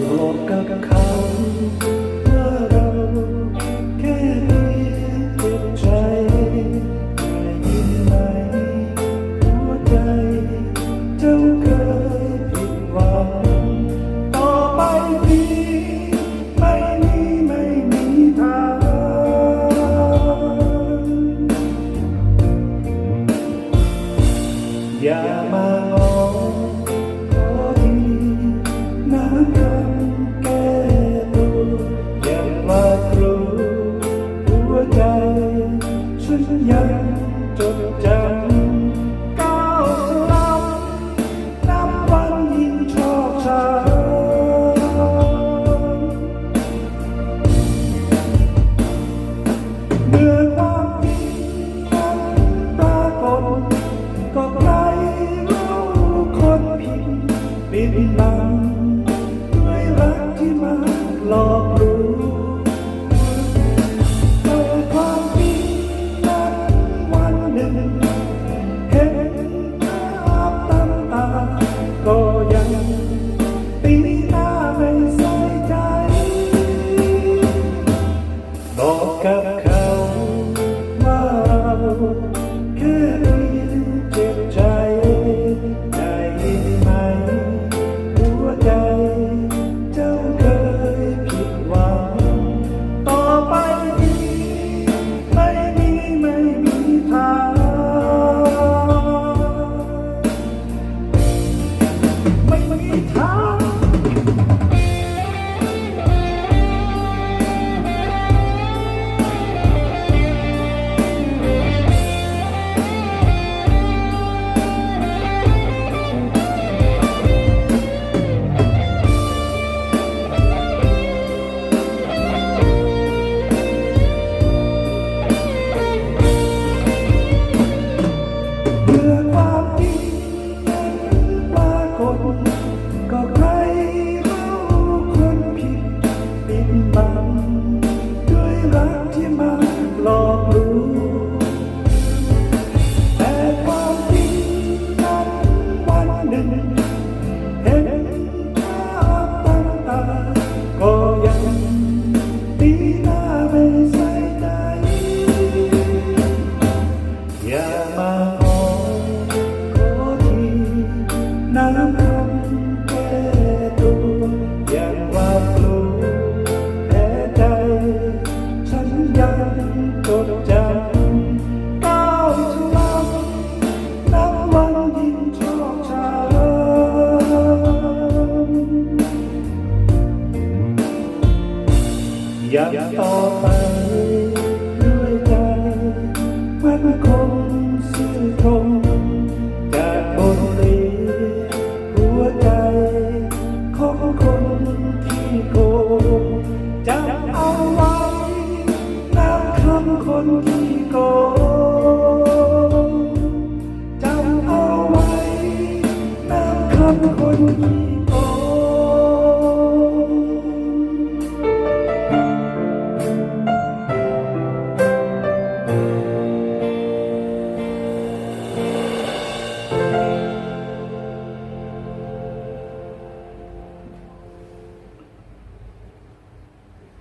บอกกับเขาว่าเราแค่เพียงติดใจได้ยินไหมหัวใจเจ้าเคยผิดหวังต่อไปนี้ไม่มีไม่มีทางอย่ามา in อยากต่อไปด้วยใจมันคงสื่อต